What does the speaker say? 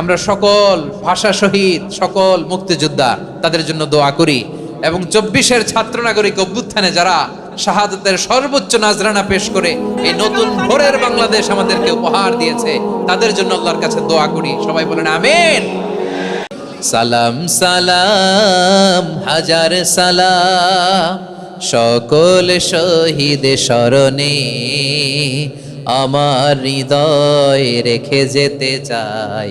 আমরা সকল ভাষা শহীদ, সকল মুক্তিযোদ্ধা তাদের জন্য দোয়া করি এবং চব্বিশের ছাত্র নাগরিক অভ্যুত্থানে যারা শাহাদতের সর্বোচ্চ নাজরানা পেশ করে এই নতুন ভোরের বাংলাদেশ আমাদেরকে উপহার দিয়েছে, তাদের জন্য আল্লাহর কাছে দোয়া করি। সবাই বলেন আমেন। সালাম সালাম, হাজার সালাম, সকল শহীদ স্মরণে আমার হৃদয় রেখে যেতে চাই।